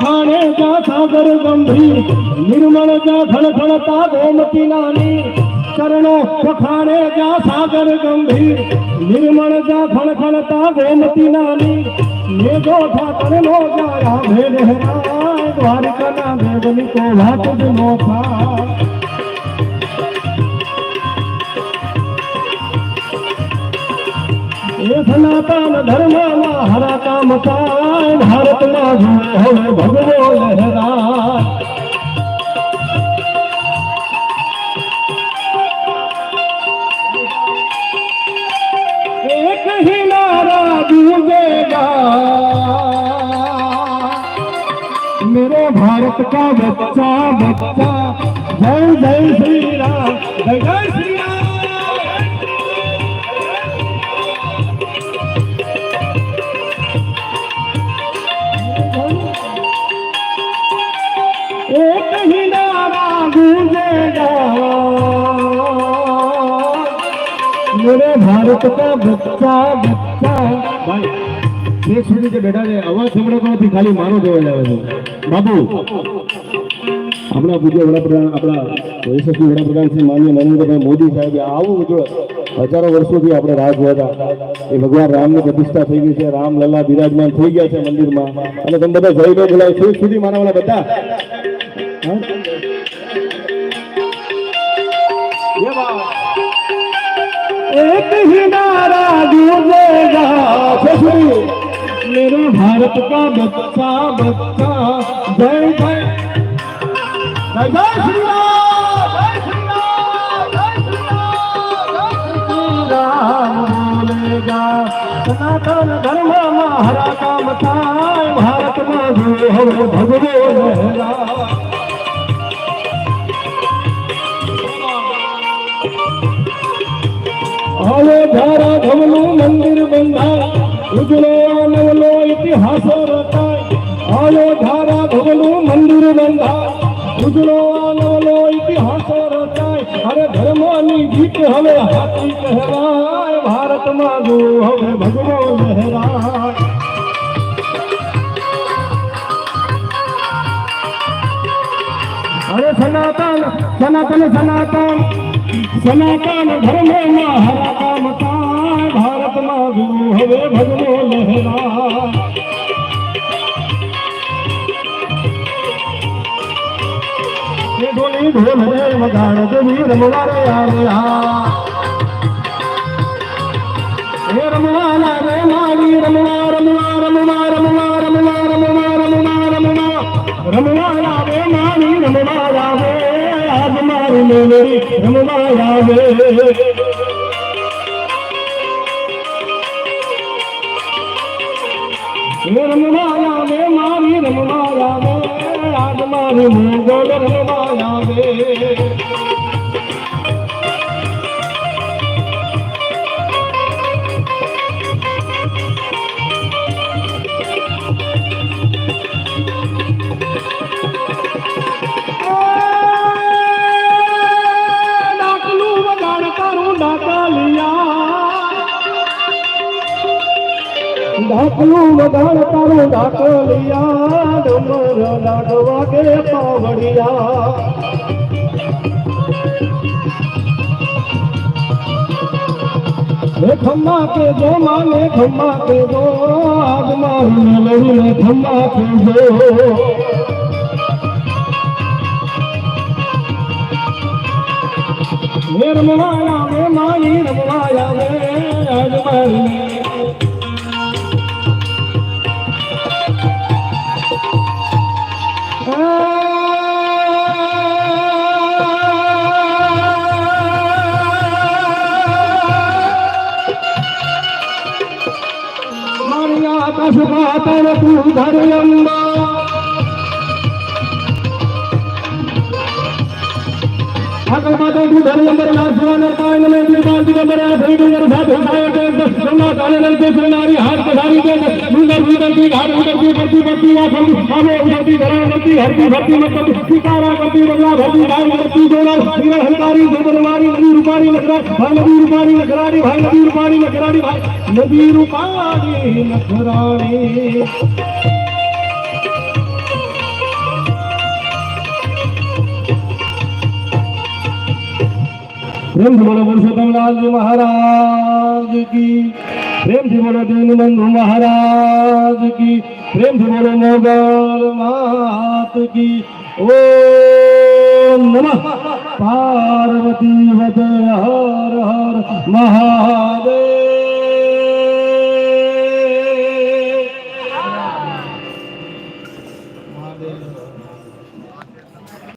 ठाणे जा सागर गंभीर निर्मल जा धड़ धड़ता गोमती नानी चरणों पखाणे जा सागर गंभीर निर्मल जा धड़ धड़ता गोमती नानी ये जो था करणो जा राधे लहराए द्वारिका ना देवनी को भात दिनो था सनातन धर्म મકાન ભારતમાં જુએ હવે ભગવો લહેરા એક હિનારા ડૂબેગા મેરે ભારત કા બચ્ચા બચ્ચા. જય જય શ્રી રામ. જય જય શ્રી એક હિનારા ગુજેગા મેરે ભારત કા બચ્ચા બચ્ચા ભાઈ બે સુધી જે બેઠા છે અવાજ સંભળાતો નથી ખાલી મારો જોવા લાવે છે બાબુ આપણા પૂજ્ય વડાપ્રધાન આપણા યશસ્વી વડાપ્રધાન શ્રી માન્ય નરેન્દ્રભાઈ મોદી સાહેબે આવું ઉજ્જવળ હજારો વર્ષોથી આપણે રાહ જોયા હતા એ ભગવાન રામની પ્રતિષ્ઠા થઈ ગઈ છે રામ લલ્લા બિરાજમાન થઈ ગયા છે મંદિરમાં. અને તમે બધા જય બોલાય છે સુધી મારા બધા. एक ही नारा गूंजेगा मेरा भारत का बच्चा बच्चा जय जय धर्म हरा काम था भारत में भगवान ધમનું મંદિર બંધાય. ઉજળો નવલો ઇતિહાસ રચાય. ધારા ધમનું મંદિર બંધાય. ઉજળો નવલો ઇતિહાસ રચાય. અરે ધર્મની જીત હવે હાથી કહેવાય. ભારતમાં જો હવે ભગવો લહેરાય અરે સનાતન સનાતન સનાતન. સનાતન ધર્મમાં હરા કામ થાય ભારતમાં ગુરુ હવે ભગવો લહેરા ઢોલી ઢોલ રે રમવા જમવા આવે રમવા આવે મારી રમવા આવે મારી મોગલ રમવા ડાકલું વગાડ તારું ઢાકલિયા ડમર લાડવા કે પાવડિયા ખમ્મા કે જો માને ખમ્મા કે જો આજ મારું લઈને ખમ્મા કે જો નિર્મળાયા મે માની રમવાયા મે આજ મારી আকাশ পাতাল তুধারে লম্বা అకమాతకు ధర్మంబర్ లాస్వాన పాయన మే నిర్మాణి నంబర్ ఆధీడు నర్ సాధు సాయతే గంగా కాలనల్ కే సునారి హార్ కధారి కే ముందర్ ముందర్ की घाट उतर की या हम हमें उतरती धरा उतरती हर की भक्ति मतलब सितारा बदला भक्ति भाई करती जोड़ा सिरा हंकारी नदी रूपारी लखरा भाई नदी रूपारी लखरारी भाई नदी भाई नदी रूपारी लखरारी বন্ধু বলো পুরুষোত্তম লাল মহারাজ কি? প্রেমটি বলো দীনবন্ধু মহারাজ কি? প্রেমটি বলো মোগল মাত কি? ও নম। পার্বতী হর হর মহা